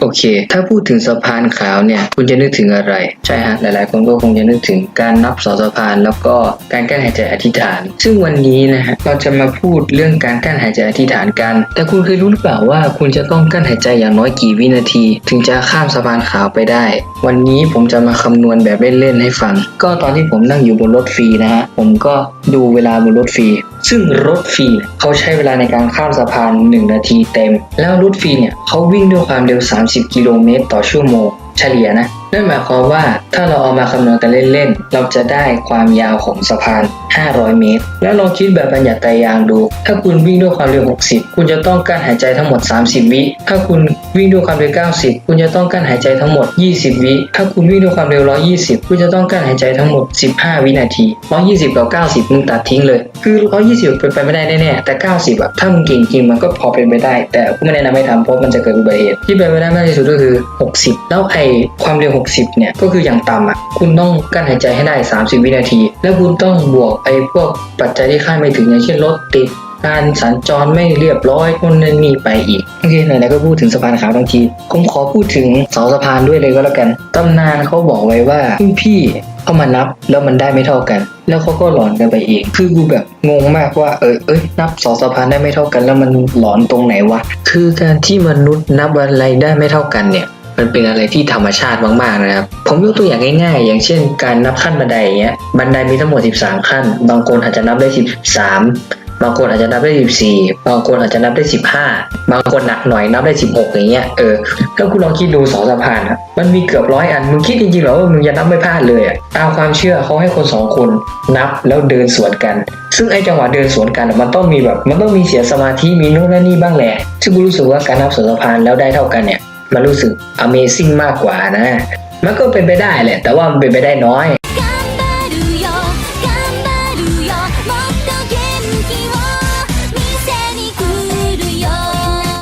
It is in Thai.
โอเค ถ้าพูดถึงสะพานขาวเนี่ย คุณจะนึกถึงอะไร ใช่ฮะ หลาย ๆ คนก็คงจะนึกถึงการนับสอสะพาน แล้วก็การกั้นหายใจอธิษฐาน ซึ่งวันนี้นะฮะ เราจะมาพูดเรื่องการกั้นหายใจอธิษฐานกัน แต่คุณเคยรู้หรือเปล่าว่า คุณจะต้องกั้นหายใจอย่างน้อยกี่วินาที ถึงจะข้ามสะพานขาวไปได้ วันนี้ผมจะมาคำนวณแบบเล่น ๆ ให้ฟัง ก็ตอนที่ผมนั่งอยู่บนรถฟรีนะฮะ ผมก็ดูเวลาบนรถฟรี ซึ่งรถฟรีเนี่ยเขาใช้เวลาในการข้ามสะพาน 1 นาทีเต็ม แล้วรถฟรีเนี่ยเขาวิ่งด้วยความเร็ว 30 กิโลเมตรต่อชั่วโมง เฉลี่ยนะ นั่นหมายความว่าถ้าเราเอามาคำนวณกันเล่นๆ เราจะได้ความยาวของสะพาน 500 เมตร แล้วลองคิดแบบบัญญัติไตรยางดู ถ้าคุณวิ่งด้วยความเร็ว 60 คุณจะต้องกั้นหายใจทั้งหมด 30 วิ ถ้าคุณวิ่งด้วยความเร็ว 90 คุณจะต้องกั้นหายใจทั้งหมด 20 วิ ถ้าคุณวิ่งด้วยความเร็ว 120 คุณจะต้องกั้นหายใจทั้งหมด 15 วินาที 120กับ90มึงตัดทิ้งเลย คือ 120 เป็นไปไม่ได้แน่ๆ แต่ 90อะถ้ามึงเก่งจริงมันก็พอเป็นไปได้ แต่ไม่แนะนำให้ทำเพราะมันจะเกิดอุบัติเหตุที่เป็นไปได้มากที่สุดก็คือ 60 แล้วไอ้ความเร็ว60 เนี่ย ก็คืออย่างต่ำอะ คุณต้องกั้นหายใจให้ได้ 30 วินาที แล้วคุณต้องบวกไอ้พวกปัจจัยที่คาดไม่ถึงอย่างเช่นรถติดการสัญจรไม่เรียบร้อยคนนั้นนี่ไปอีกโอเคไหนๆก็พูดถึงสะพานขาวทั้งทีผมขอพูดถึงเสาสะพานด้วยเลยก็แล้วกันตำนานเขาบอกไว้ว่าพี่เขามานับแล้วมันได้ไม่เท่ากัน แล้วเขาก็หลอนกันไปเอง คือกูแบบงงมากว่าเออเอ้ยนับเสาสะพานได้ไม่เท่ากัน แล้วมันหลอนตรงไหนวะคือการที่มนุษย์นับอะไรได้ไม่เท่ากันเนี่ย มันเป็นอะไรที่ธรรมชาติมากๆนะครับ ผมยกตัวอย่างง่ายๆ อย่างเช่นการนับขั้นบันไดอย่างเงี้ย บันไดมีทั้งหมด 13 ขั้น บางคนอาจจะนับได้ 13 บางคนอาจจะนับได้ 14 บางคนอาจจะนับได้ 15 บางคนหนักหน่อยนับได้ 16 อย่างเงี้ย เออ แล้วคุณลองคิดดูสองสะพานอะมันมีเกือบร้อยอัน มึงคิดจริงๆหรอว่ามึงจะนับไม่พลาดเลยอะตามความเชื่อเขาให้คนสองคนนับแล้วเดินสวนกัน ซึ่งไอ้จังหวะเดินสวนกันมันต้องมีแบบ มันต้องมีเสียสมาธิ มีโน่นนี่บ้างแหละ ซึ่งกูรู้สึกว่าการนับสองสะพานแล้วได้เท่ากันเนี่ย มันรู้สึก Amazing มากกว่านะ มันก็เป็นไปได้แหละ แต่ว่ามันเป็นไปได้น้อย